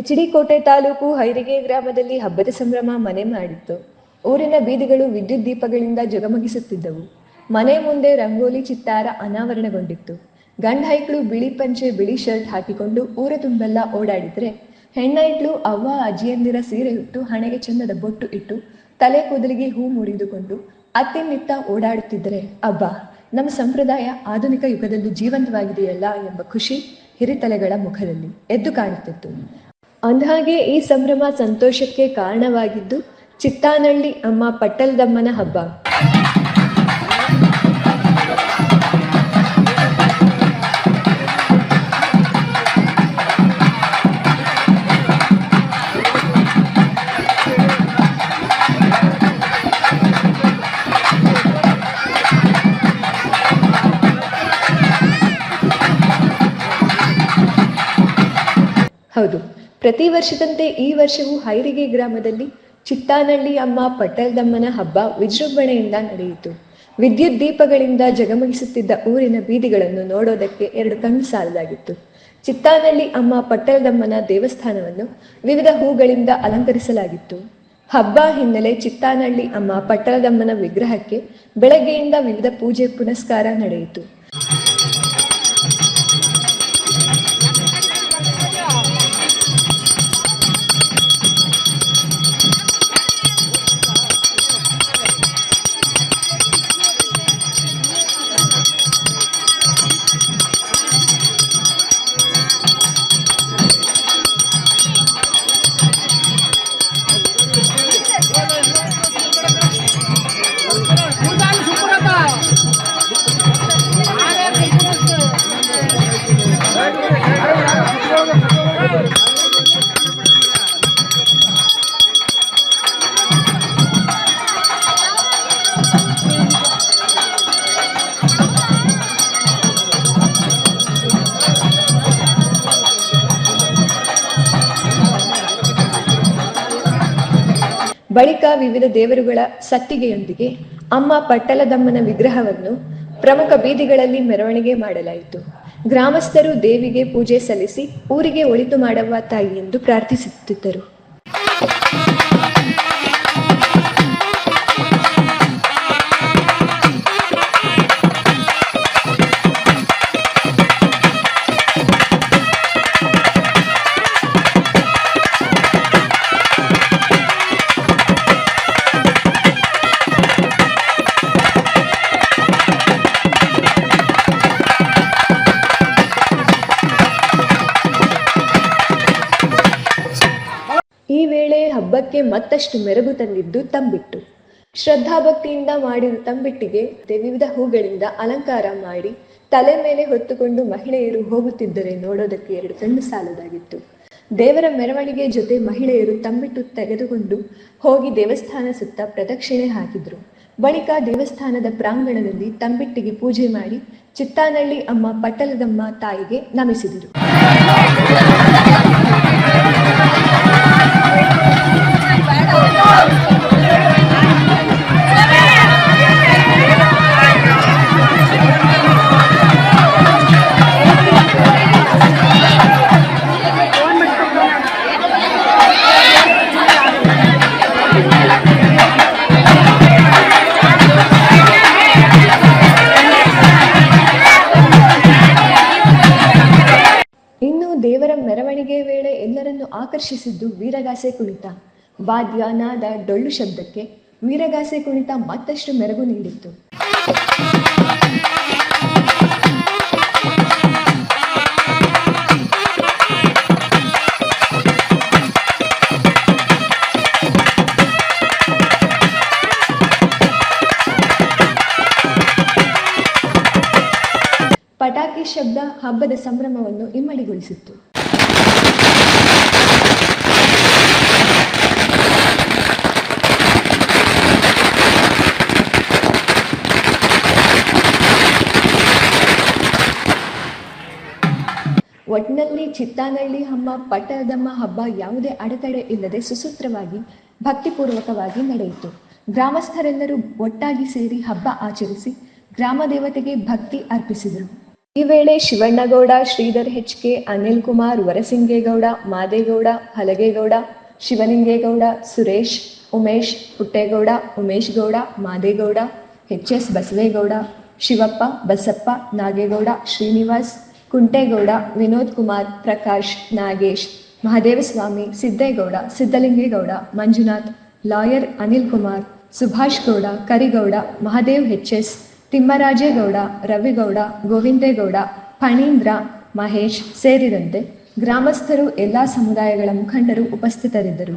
H D ಕೋಟೆ ತಾಲೂಕು ಹೈರಿಗೆ ಗ್ರಾಮದಲ್ಲಿ ಹಬ್ಬದ ಸಂಭ್ರಮ ಮನೆ ಮಾಡಿತ್ತು. ಊರಿನ ಬೀದಿಗಳು ವಿದ್ಯುತ್ ದೀಪಗಳಿಂದ ಜಗಮಗಿಸುತ್ತಿದ್ದವು. ಮನೆ ಮುಂದೆ ರಂಗೋಲಿ, ಚಿತ್ತಾರ ಅನಾವರಣಗೊಂಡಿತ್ತು. ಗಂಡ ಹೈಕ್ಳು ಬಿಳಿ ಪಂಚೆ, ಬಿಳಿ ಶರ್ಟ್ ಹಾಕಿಕೊಂಡು ಊರ ತುಂಬೆಲ್ಲ ಓಡಾಡಿದ್ರೆ ಹೆಣ್ಣೈಕ್ಳು ಅವ್ವ ಅಜ್ಜಿಯಂದಿರ ಸೀರೆ ಉಟ್ಟು ಹಣೆಗೆ ಚಂದದ ಬೊಟ್ಟು ಇಟ್ಟು ತಲೆ ಕೂದಲಿಗೆ ಹೂ ಮುರಿದುಕೊಂಡು ಅತ್ತಿನಿತ್ತ ಓಡಾಡುತ್ತಿದ್ದರೆ, ಅಬ್ಬಾ, ನಮ್ಮ ಸಂಪ್ರದಾಯ ಆಧುನಿಕ ಯುಗದಲ್ಲೂ ಜೀವಂತವಾಗಿದೆಯಲ್ಲ ಎಂಬ ಖುಷಿ ಹಿರಿತಲೆಗಳ ಮುಖದಲ್ಲಿ ಎದ್ದು ಕಾಣುತ್ತಿತ್ತು. ಅಂದಹಾಗೆ ಈ ಸಂಭ್ರಮ ಸಂತೋಷಕ್ಕೆ ಕಾರಣವಾಗಿದ್ದು ಚಿತ್ತಾನಳ್ಳಿ ಅಮ್ಮ ಪಟ್ಟಲ್ದಮ್ಮನ ಹಬ್ಬ. ಹೌದು. ಪ್ರತಿ ವರ್ಷದಂತೆ ಈ ವರ್ಷವೂ ಹೈರಿಗೆ ಗ್ರಾಮದಲ್ಲಿ ಚಿತ್ತಾನಳ್ಳಿ ಅಮ್ಮ ಪಟ್ಟಲ್ದಮ್ಮನ ಹಬ್ಬ ವಿಜೃಂಭಣೆಯಿಂದ ನಡೆಯಿತು. ವಿದ್ಯುತ್ ದೀಪಗಳಿಂದ ಜಗಮಗಿಸುತ್ತಿದ್ದ ಊರಿನ ಬೀದಿಗಳನ್ನು ನೋಡೋದಕ್ಕೆ ಎರಡು ಕಣ್ಣು ಸಾಲದಾಗಿತ್ತು. ಚಿತ್ತಾನಳ್ಳಿ ಅಮ್ಮ ಪಟ್ಟಲ್ದಮ್ಮನ ದೇವಸ್ಥಾನವನ್ನು ವಿವಿಧ ಹೂಗಳಿಂದ ಅಲಂಕರಿಸಲಾಗಿತ್ತು. ಹಬ್ಬ ಹಿನ್ನೆಲೆ ಚಿತ್ತಾನಳ್ಳಿ ಅಮ್ಮ ಪಟ್ಟಲದಮ್ಮನ ವಿಗ್ರಹಕ್ಕೆ ಬೆಳಗ್ಗೆಯಿಂದ ವಿವಿಧ ಪೂಜೆ ಪುನಸ್ಕಾರ ನಡೆಯಿತು. ಬಳಿಕ ವಿವಿಧ ದೇವರುಗಳ ಸತ್ತಿಗೆಯೊಂದಿಗೆ ಅಮ್ಮ ಪಟ್ಟಲದಮ್ಮನ ವಿಗ್ರಹವನ್ನು ಪ್ರಮುಖ ಬೀದಿಗಳಲ್ಲಿ ಮೆರವಣಿಗೆ ಮಾಡಲಾಯಿತು. ಗ್ರಾಮಸ್ಥರು ದೇವಿಗೆ ಪೂಜೆ ಸಲ್ಲಿಸಿ ಊರಿಗೆ ಒಳಿತು ಮಾಡವ ತಾಯಿ ಎಂದು ಪ್ರಾರ್ಥಿಸುತ್ತಿದ್ದರು. ಈ ವೇಳೆ ಹಬ್ಬಕ್ಕೆ ಮತ್ತಷ್ಟು ಮೆರುಗು ತಂದಿದ್ದು ತಂಬಿಟ್ಟು. ಶ್ರದ್ಧಾಭಕ್ತಿಯಿಂದ ಮಾಡಿದ ತಂಬಿಟ್ಟಿಗೆ ವಿವಿಧ ಹೂಗಳಿಂದ ಅಲಂಕಾರ ಮಾಡಿ ತಲೆ ಮೇಲೆ ಹೊತ್ತುಕೊಂಡು ಮಹಿಳೆಯರು ಹೋಗುತ್ತಿದ್ದರೆ ನೋಡೋದಕ್ಕೆ ಎರಡು ಕಣ್ಣು ಸಾಲದಾಗಿತ್ತು. ದೇವರ ಮೆರವಣಿಗೆ ಜೊತೆ ಮಹಿಳೆಯರು ತಂಬಿಟ್ಟು ತೆಗೆದುಕೊಂಡು ಹೋಗಿ ದೇವಸ್ಥಾನ ಸುತ್ತ ಪ್ರದಕ್ಷಿಣೆ ಹಾಕಿದ್ರು. ಬಳಿಕ ದೇವಸ್ಥಾನದ ಪ್ರಾಂಗಣದಲ್ಲಿ ತಂಬಿಟ್ಟಿಗೆ ಪೂಜೆ ಮಾಡಿ ಚಿತ್ತಾನಳ್ಳಿ ಅಮ್ಮ ಪಟ್ಟಲದಮ್ಮ ತಾಯಿಗೆ ನಮಿಸಿದರು. ಆಕರ್ಷಿಸಿದ್ದು ವೀರಗಾಸೆ ಕುಣಿತ. ವಾದ್ಯ ನಾದ ಡೊಳ್ಳು ಶಬ್ದಕ್ಕೆ ವೀರಗಾಸೆ ಕುಣಿತ ಮತ್ತಷ್ಟು ಮೆರಗು ನೀಡಿತ್ತು. ಪಟಾಕಿ ಶಬ್ದ ಹಬ್ಬದ ಸಂಭ್ರಮವನ್ನು ಇಮ್ಮಡಿಗೊಳಿಸಿತ್ತು. ಒಟ್ಟಿನಲ್ಲಿ ಚಿತ್ತಾನಳ್ಳಿ ಹಮ್ಮ, ಪಟ್ಟದಮ್ಮ ಹಬ್ಬ ಯಾವುದೇ ಅಡೆತಡೆ ಇಲ್ಲದೆ ಸುಸೂತ್ರವಾಗಿ, ಭಕ್ತಿಪೂರ್ವಕವಾಗಿ ನಡೆಯಿತು. ಗ್ರಾಮಸ್ಥರೆಲ್ಲರೂ ಒಟ್ಟಾಗಿ ಸೇರಿ ಹಬ್ಬ ಆಚರಿಸಿ ಗ್ರಾಮ ದೇವತೆಗೆ ಭಕ್ತಿ ಅರ್ಪಿಸಿದರು. ಈ ವೇಳೆ Shivannagowda, Shridhar H K, Anil Kumar, Varasingegowda, Madegowda, Halagegowda, Shivalingegowda, Suresh, Umesh, Puttegowda, Umesh Gowda, Madegowda, H S Basavegowda, Shivappa, Basappa, Nagegowda, Srinivas Kuntegowda, Vinod Kumar, Prakash, Nagesh Mahadevaswamy Siddegowda Siddalingegowda Manjunath, lawyer Anil Kumar, Subhash Gowda, Karigowda, Mahadev H S, Thimmarajegowda, Ravigowda, Govindegowda, Phanindra, Mahesh ಸೇರಿದಂತೆ ಗ್ರಾಮಸ್ಥರು ಎಲ್ಲಾ ಸಮುದಾಯಗಳ ಮುಖಂಡರು ಉಪಸ್ಥಿತರಿದ್ದರು.